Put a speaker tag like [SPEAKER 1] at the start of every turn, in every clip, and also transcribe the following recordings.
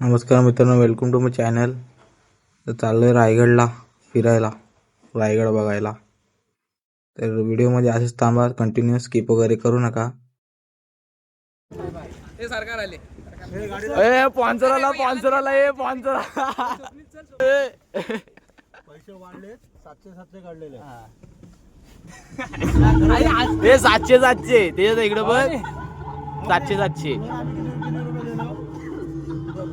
[SPEAKER 1] नमस्कार मित्रांनो welcome to my channel तर चाललो आहे रायगडला फिरायला रायगड बघायला. तर व्हिडिओमध्ये असेच थांबा कंटिन्यू स्किप वगैरे करू नका.
[SPEAKER 2] ए पॉन्सराला पॉन्सराला ए पॉन्सरा. ए. सातशे सातशे त्याच्यात इकडे बघ. सातशे सातशे.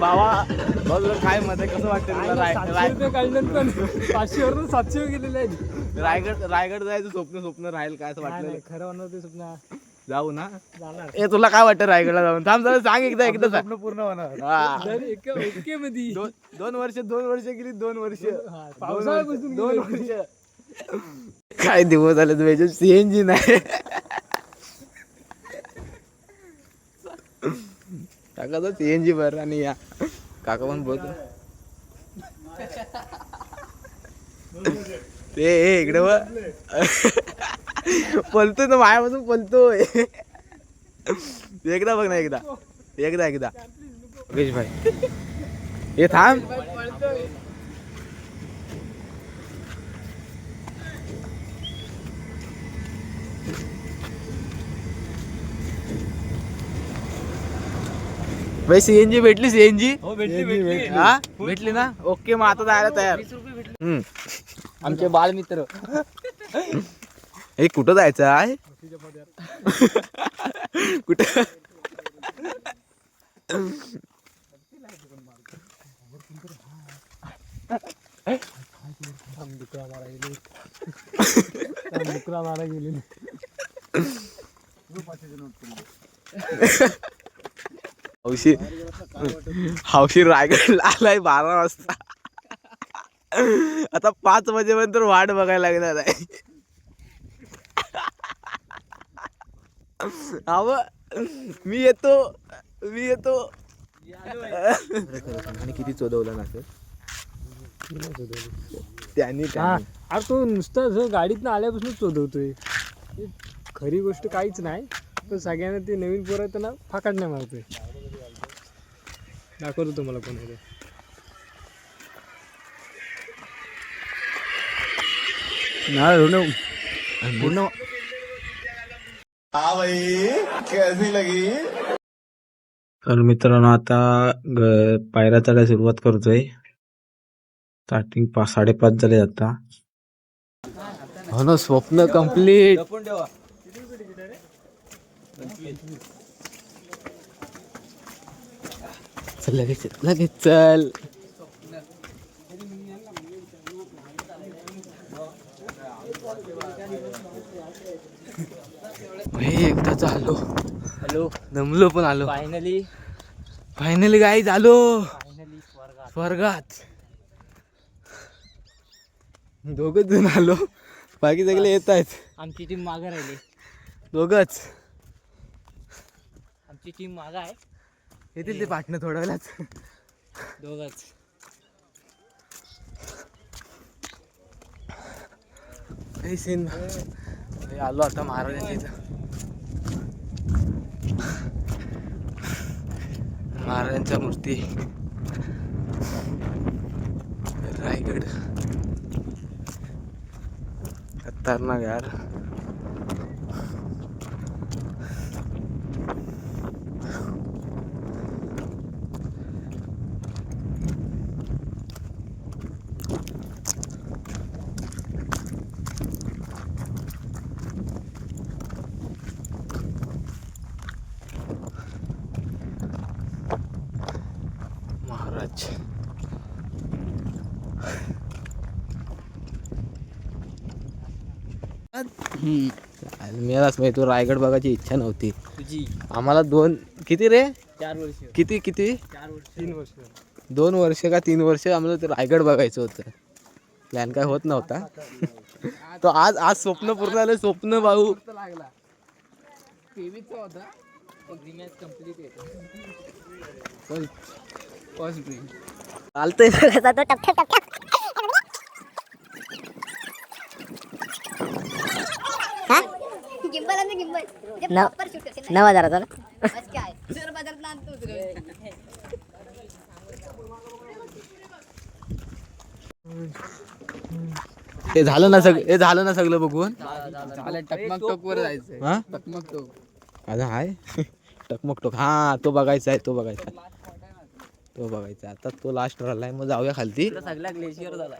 [SPEAKER 3] बाबा
[SPEAKER 2] बघ काय मध्ये कसं वाटतं तुला राय- राय-
[SPEAKER 3] पाचशे वरून सातशे गेलेले आहेत.
[SPEAKER 2] रायगड रायगड जायचं स्वप्न स्वप्न राहील काय असं वाटलं
[SPEAKER 3] खरं म्हणलं ते स्वप्न.
[SPEAKER 2] जाऊ ना.
[SPEAKER 3] जाणार.
[SPEAKER 2] ए तुला काय वाटतं रायगडला जाऊन? थांब जरा सांग एकदा एकदा स्वप्न पूर्ण होणार.
[SPEAKER 3] तर एक ओके मध्ये
[SPEAKER 2] दोन दोन वर्ष दोन वर्ष गेली दोन वर्ष.
[SPEAKER 3] पावसाळ्यापासून
[SPEAKER 2] दोन वर्ष काय दिवस आले तुझ्या सीएनजी नाही. काका तो सीएनजी भर आणि या. काका पण बोल ते इकडे बघ. पलतोय तो मायापासून पलतोय एकदा बघ ना एकदा. एकदा एकदा. योगेश भाई. हे थांब. भाई सीएनजी भेटली सीएनजी
[SPEAKER 3] हो भेटली भेटली.
[SPEAKER 2] हा? भेटली ना? ओके मग आता जायला तयार. हम्म.
[SPEAKER 3] आमचे बालमित्र.
[SPEAKER 2] हे कुठं जायचं आहे? कुठं?
[SPEAKER 3] डुकरा मारा गेलेले.
[SPEAKER 2] हौशी हौशी रायगड आलाय बारा वाजता. आता पाच वाजेपर्यंत वाट बघायला लागणार आहे. अव मी येतो मी येतो. आणि किती चोदवलं ना सर त्यांनी.
[SPEAKER 3] अरे तो नुसता जो गाडीतनं आल्यापासून चोदवतोय. हे खरी गोष्ट काहीच नाही पण सगळ्यांना ते नवीन पोरं त्यांना फाकाडण्या मारतोय. दाखवतो तुम्हाला कोण आहे.
[SPEAKER 1] तर मित्रांनो आता पायऱ्या चढायला सुरुवात करतोय. स्टार्टिंग पाच साडेपाच झाले आता.
[SPEAKER 2] हो ना स्वप्न कंप्लीट चल लगेच लगेच चल. एकदाच आलो
[SPEAKER 3] हॅलो.
[SPEAKER 2] दमलो पण आलो.
[SPEAKER 3] फायनली
[SPEAKER 2] फायनली गाई आलो.
[SPEAKER 3] फायनली स्वर्गात.
[SPEAKER 2] स्वर्गात. दोघच जण आलो. बाकी सगळे येत आहेत.
[SPEAKER 3] आमची टीम मागं राहिली.
[SPEAKER 2] दोघच.
[SPEAKER 3] आमची टीम मागं आहे.
[SPEAKER 2] येतील ते पाठणं थोड्या वेळाच
[SPEAKER 3] दोघच
[SPEAKER 2] हे सीन आलो आता महाराजांच्या इथं. महाराजांच्या मूर्ती. रायगड. खतरनाक यार. महाराज मेलाच माहिती रायगड बघायची इच्छा नव्हती.
[SPEAKER 3] तुझी.
[SPEAKER 2] आम्हाला दोन किती रे?
[SPEAKER 3] चार वर्ष.
[SPEAKER 2] किती किती?
[SPEAKER 3] चार वर्ष. तीन वर्ष.
[SPEAKER 2] दोन वर्ष का तीन वर्ष आम्हाला ते रायगड बघायचं होतं. प्लॅन काय होत नव्हता. तो आज आज स्वप्न पूर्ण झालं स्वप्न भाऊ.
[SPEAKER 4] लागला.
[SPEAKER 2] चालतंय.
[SPEAKER 5] गिंबल आणि गिंबल जे proper shoot करशील ना.
[SPEAKER 6] नऊ हजाराचा ना?
[SPEAKER 5] बस काय सर बाजारात आणतो तुला.
[SPEAKER 2] हे झालं ना सगळं हे झालं ना सगळं बघून?
[SPEAKER 4] झालं टकमक टोक वर जायचंय.
[SPEAKER 2] हा?
[SPEAKER 4] टकमक टोक.
[SPEAKER 2] आता आहे टकमक टोक. हा तो बघायचा आहे तो बघायचा. तो बघायचा आता तो लास्ट राहिलाय मग जाऊया खालती.
[SPEAKER 6] सगळ्या ग्लेशियर झाला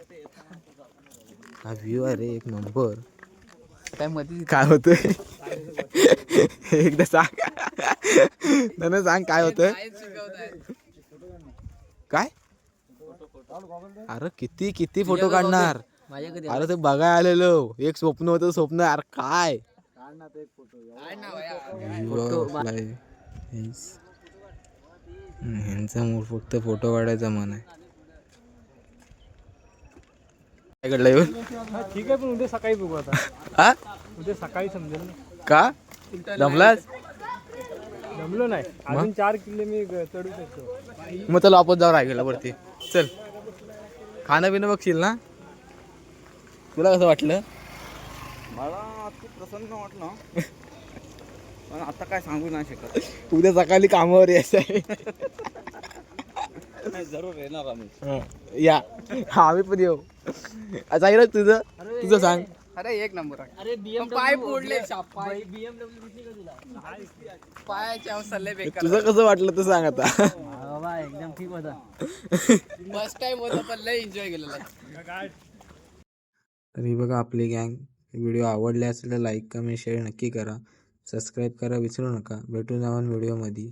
[SPEAKER 2] हा व्ह्यू आहे रे एक नंबर
[SPEAKER 4] काय मध्ये
[SPEAKER 2] काय होतंय? एकदा सांग. त्यानं सांग काय होतंय. काय? अरे किती किती फोटो काढणार? अरे ते बघाय आलेलो. एक स्वप्न होतं स्वप्न. अरे काय? ह्यांचा मूड फक्त फोटो काढायचा मन आहे. काय घडलं येऊन
[SPEAKER 3] ठीक आहे पण उद्या सकाळी बघू आता.
[SPEAKER 2] हा?
[SPEAKER 3] उद्या सकाळी समजेल ना.
[SPEAKER 2] का? दमलास?
[SPEAKER 3] जमलो नाही. अजून चार किल्ले मी चढू शकतो.
[SPEAKER 2] मग चला आपण जाऊ रायगडला वरती. चल. खाणं पिणं बघशील ना? तुला कसं वाटलं?
[SPEAKER 4] मला खूप प्रसन्न वाटलं. पण आता काय सांगू नाही शकत.
[SPEAKER 2] उद्या सकाळी कामावर यायचं आहे
[SPEAKER 4] जरूर येणार आम्ही.
[SPEAKER 2] हं, या. हा आम्ही पण येऊ. जाईल तुझं? तुझं सांग.
[SPEAKER 4] अरे एक नंबर अरे पाय पोडले पाय बेकार
[SPEAKER 2] तुझं कसं वाटलं तर सांग आता.
[SPEAKER 6] बाबा एकदम ठीक होता.
[SPEAKER 4] फर्स्ट टाइम होतं पण लय एन्जॉय केलेला.
[SPEAKER 2] तर ही बघा आपली गँग व्हिडिओ आवडले असेल तर लाईक कमेंट शेअर नक्की करा. सबस्क्राईब करा विसरू नका. भेटून जाऊन व्हिडिओमध्ये.